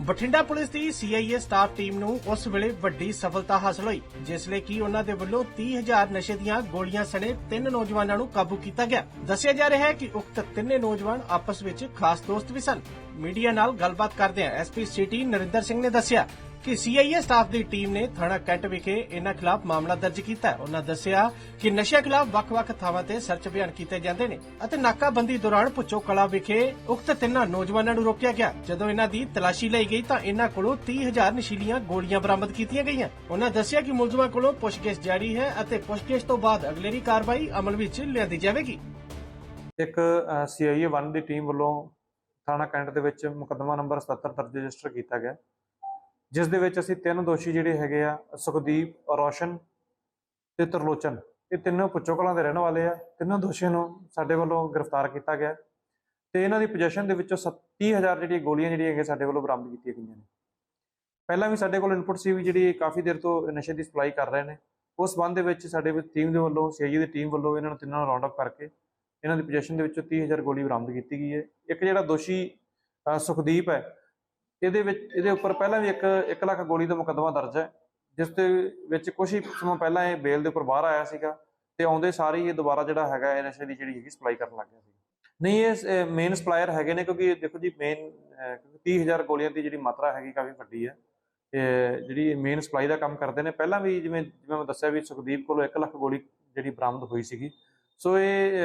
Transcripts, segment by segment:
Bathinda police the C I A staff team ਨੂੰ ਉਸ ਵੇਲੇ ਵੱਡੀ ਸਫਲਤਾ ਹਾਸਲ ਹੋਈ, ਜਿਸ ਲਈ ਕਿ ਉਹਨਾਂ ਦੇ ਵੱਲੋਂ 30000 ਨਸ਼ੇ ਦੀਆਂ ਗੋਲੀਆਂ ਸਣੇ ਤਿੰਨ ਨੌਜਵਾਨਾਂ ਨੂੰ ਕਾਬੂ ਕੀਤਾ ਗਿਆ। ਦੱਸਿਆ ਜਾ ਰਿਹਾ ਹੈ ਕਿ ਉਕਤ ਤਿੰਨੇ ਨੌਜਵਾਨ ਆਪਸ ਵਿੱਚ ਖਾਸ ਦੋਸਤ ਵੀ ਸਨ। ਮੀਡੀਆ ਨਾਲ ਗੱਲਬਾਤ ਕਰਦਿਆਂ ਐਸਪੀ ਸਿਟੀ ਨਰਿੰਦਰ ਸਿੰਘ ਨੇ ਦੱਸਿਆ। ਕਿ ਸੀਆਈਏ ਸਟਾਫ ਦੀ ਟੀਮ ਨੇ ਥਾਣਾ ਕੈਂਟ ਵਿਖੇ ਇਹਨਾਂ ਖਿਲਾਫ ਮਾਮਲਾ ਦਰਜ ਕੀਤਾ ਹੈ। ਉਹਨਾਂ ਦੱਸਿਆ ਕਿ ਨਸ਼ਿਆਂ ਖਿਲਾਫ ਵੱਖ-ਵੱਖ ਥਾਵਾਂ ਤੇ ਸਰਚ ਅਭਿਆਨ ਕੀਤੇ ਜਾਂਦੇ ਨੇ ਅਤੇ ਨਾਕਾਬੰਦੀ ਦੌਰਾਨ ਪੁੱਚੋ ਕਲਾ ਵਿਖੇ ਉਕਤ ਤਿੰਨਾਂ ਨੌਜਵਾਨਾਂ ਨੂੰ ਰੋਕਿਆ ਗਿਆ। ਜਦੋਂ ਇਹਨਾਂ ਦੀ ਤਲਾਸ਼ੀ ਲਈ ਗਈ ਤਾਂ ਇਹਨਾਂ ਕੋਲੋਂ 30000 ਨਸ਼ੀਲੀਆਂ ਗੋਲੀਆਂ ਬਰਾਮਦ ਕੀਤੀਆਂ ਗਈਆਂ। ਉਹਨਾਂ ਦੱਸਿਆ ਕਿ ਮੁਲਜ਼ਮਾਂ ਕੋਲੋਂ ਪੁੱਛਗਿੱਛ ਜਾਰੀ ਹੈ ਅਤੇ ਪੁੱਛਗਿੱਛ ਤੋਂ ਬਾਅਦ ਅਗਲੇਰੀ ਕਾਰਵਾਈ ਅਮਲ ਵਿੱਚ ਲਿਆਂਦੀ ਜਾਵੇਗੀ। ਇੱਕ ਸੀਆਈਏ 1 ਦੀ ਟੀਮ ਵੱਲੋਂ ਥਾਣਾ ਕੈਂਟ ਦੇ ਵਿੱਚ ਮੁਕੱਦਮਾ ਨੰਬਰ 77 ਦਰਜ ਰਜਿਸਟਰ ਕੀਤਾ ਗਿਆ। ਜਿਸ ਦੇ ਵਿੱਚ ਅਸੀਂ ਤਿੰਨ ਦੋਸ਼ੀ ਜਿਹੜੇ ਹੈਗੇ ਆ, ਸੁਖਦੀਪ, ਰੋਸ਼ਨ ਤੇ ਤਰਲੋਚਨ। ਇਹ ਤਿੰਨੋਂ ਪੁੱਚੋ ਕਲਾਂ ਦੇ ਰਹਿਣ ਵਾਲੇ ਆ। ਤਿੰਨੋਂ ਦੋਸ਼ੀਆਂ ਨੂੰ ਸਾਡੇ ਵੱਲੋਂ ਗ੍ਰਿਫਤਾਰ ਕੀਤਾ ਗਿਆ। ਤੇ ਇਹਨਾਂ ਦੀ ਪੋਜੀਸ਼ਨ ਦੇ ਵਿੱਚੋਂ 30000 ਜਿਹੜੀਆਂ ਗੋਲੀਆਂ ਜਿਹੜੀਆਂ ਹੈਗੀਆਂ ਸਾਡੇ ਵੱਲੋਂ ਬਰਾਮਦ ਕੀਤੀਆਂ ਗਈਆਂ ਨੇ। ਪਹਿਲਾਂ ਵੀ ਸਾਡੇ ਕੋਲ ਇਨਪੁਟ ਸੀ ਵੀ ਜਿਹੜੀ ਕਾਫੀ ਦੇਰ ਤੋਂ ਨਸ਼ੇ ਦੀ ਸਪਲਾਈ ਕਰ ਰਹੇ ਨੇ। ਉਸ ਸੰਬੰਧ ਦੇ ਵਿੱਚ ਸਾਡੇ ਵਿੱਚ ਟੀਮ ਦੇ ਵੱਲੋਂ ਸੀਆਈਏ ਦੀ ਟੀਮ ਵੱਲੋਂ ਇਹਨਾਂ ਨੂੰ ਤਿੰਨਾਂ ਨੂੰ ਰਾਉਂਡ ਅਪ ਕਰਕੇ ਇਹਨਾਂ ਦੀ ਪੋਜੀਸ਼ਨ ਦੇ ਵਿੱਚੋਂ 30000 ਗੋਲੀ ਬਰਾਮਦ ਕੀਤੀ ਗਈ ਹੈ। ਇੱਕ ਜਿਹੜਾ ਦੋਸ਼ੀ ਸੁਖਦੀਪ ਹੈ ਇਹਦੇ ਵਿੱਚ, ਇਹਦੇ ਉੱਪਰ ਪਹਿਲਾਂ ਵੀ ਇੱਕ 1 ਲੱਖ ਗੋਲੀ ਦਾ ਮੁਕੱਦਮਾ ਦਰਜ ਹੈ, ਜਿਸ ਦੇ ਵਿੱਚ ਕੁਝ ਹੀ ਸਮਾਂ ਪਹਿਲਾਂ ਇਹ ਬੇਲ ਦੇ ਉੱਪਰ ਬਾਹਰ ਆਇਆ ਸੀਗਾ ਤੇ ਆਉਂਦੇ ਸਾਰ ਹੀ ਇਹ ਦੁਬਾਰਾ ਜਿਹੜਾ ਹੈਗਾ ਇਹ ਨਸ਼ੇ ਦੀ ਜਿਹੜੀ ਹੈਗੀ ਸਪਲਾਈ ਕਰਨ ਲੱਗ ਗਿਆ ਸੀ। ਨਹੀਂ, ਇਹ ਮੇਨ ਸਪਲਾਇਰ ਹੈਗੇ ਨੇ ਕਿਉਂਕਿ ਦੇਖੋ ਜੀ ਮੇਨ 30000 ਗੋਲੀਆਂ ਦੀ ਜਿਹੜੀ ਮਾਤਰਾ ਹੈਗੀ ਕਾਫੀ ਵੱਡੀ ਹੈ ਤੇ ਜਿਹੜੀ ਮੇਨ ਸਪਲਾਈ ਦਾ ਕੰਮ ਕਰਦੇ ਨੇ। ਪਹਿਲਾਂ ਵੀ ਜਿਵੇਂ ਜਿਵੇਂ ਮੈਂ ਦੱਸਿਆ ਵੀ ਸੁਖਦੀਪ ਕੋਲੋਂ 1 ਲੱਖ ਗੋਲੀ ਜਿਹੜੀ ਬਰਾਮਦ ਹੋਈ ਸੀਗੀ। ਸੋ ਇਹ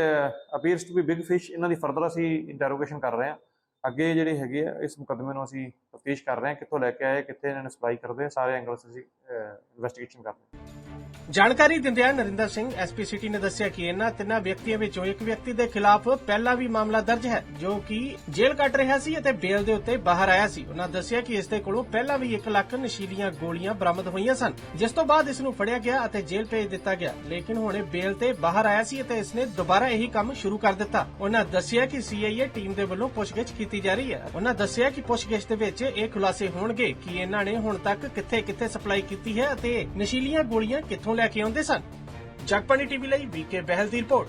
appears to be big fish ਇਹਨਾਂ ਦੀ ਫਰਦਰ ਅਸੀਂ ਇੰਟਰੋਗੇਸ਼ਨ ਕਰ ਰਹੇ ਹਾਂ। ਅੱਗੇ ਜਿਹੜੇ ਹੈਗੇ ਆ, ਇਸ ਮੁਕੱਦਮੇ ਨੂੰ ਅਸੀਂ ਤਫਤੀਸ਼ ਕਰ ਰਹੇ ਹਾਂ, ਕਿੱਥੋਂ ਲੈ ਕੇ ਆਏ, ਕਿੱਥੇ ਇਹਨਾਂ ਨੇ ਸਪਲਾਈ ਕਰਦੇ ਆ, ਸਾਰੇ ਐਂਗਲਸ ਅਸੀਂ ਇਨਵੈਸਟੀਗੇਸ਼ਨ ਕਰ ਰਹੇ ਹਾਂ। ਜਾਣਕਾਰੀ ਦਿੰਦਿਆਂ ਨਰਿੰਦਰ ਸਿੰਘ ਐਸਪੀ ਸਿਟੀ ਨੇ ਦੱਸਿਆ ਕਿ ਇਨ੍ਹਾਂ ਤਿੰਨਾਂ ਵਿਅਕਤੀਆਂ ਵਿੱਚੋਂ ਇੱਕ ਵਿਅਕਤੀ ਦੇ ਖਿਲਾਫ ਪਹਿਲਾਂ ਵੀ ਮਾਮਲਾ ਦਰਜ ਹੈ, ਜੋ ਕਿ ਜੇਲ੍ਹ ਕੱਟ ਰਿਹਾ ਸੀ ਅਤੇ ਬੇਲ ਦੇ ਉੱਤੇ ਬਾਹਰ ਆਇਆ ਸੀ। ਉਹਨਾਂ ਦੱਸਿਆ ਕਿ ਇਸ ਦੇ ਕੋਲੋਂ ਪਹਿਲਾਂ ਵੀ 1 ਲੱਖ ਨਸ਼ੀਲੀਆਂ ਗੋਲੀਆਂ ਬਰਾਮਦ ਹੋਈਆਂ ਸਨ। ਜਿਸ ਤੋਂ ਬਾਅਦ ਇਸ ਨੂੰ ਫੜਿਆ ਗਿਆ ਅਤੇ ਜੇਲ੍ਹ ਭੇਜ ਦਿੱਤਾ ਗਿਆ, ਲੇਕਿਨ ਹੁਣ ਇਹ ਬੇਲ ਤੇ ਬਾਹਰ ਆਇਆ ਸੀ ਅਤੇ ਇਸ ਨੇ ਦੁਬਾਰਾ ਇਹੀ ਕੰਮ ਸ਼ੁਰੂ ਕਰ ਦਿੱਤਾ। ਉਹਨਾਂ ਦੱਸਿਆ ਕਿ ਸੀਆਈਏ ਟੀਮ ਦੇ ਵੱਲੋਂ ਪੁੱਛਗਿੱਛ ਕੀਤੀ ਜਾ ਰਹੀ ਹੈ। ਉਹਨਾਂ ਦੱਸਿਆ ਕਿ ਪੁੱਛਗਿੱਛ ਦੇ ਵਿੱਚ ਇਹ ਖੁਲਾਸੇ ਹੋਣਗੇ ਕਿ ਇਹਨਾਂ ਨੇ ਹੁਣ ਤੱਕ ਕਿੱਥੇ-ਕਿੱਥੇ ਸਪਲਾਈ ਕੀਤੀ ਹੈ ਅਤੇ ਨਸ਼ੀਲੀਆਂ ਗੋਲੀਆਂ ਕਿੱਥੋਂ ਲੈ ਕੇ ਆਉਂਦੇ ਸਨ। ਜਗਪਾਣੀ ਟੀਵੀ ਲਈ ਵੀਕੇ ਬਹਿਲ ਦੀ ਰਿਪੋਰਟ।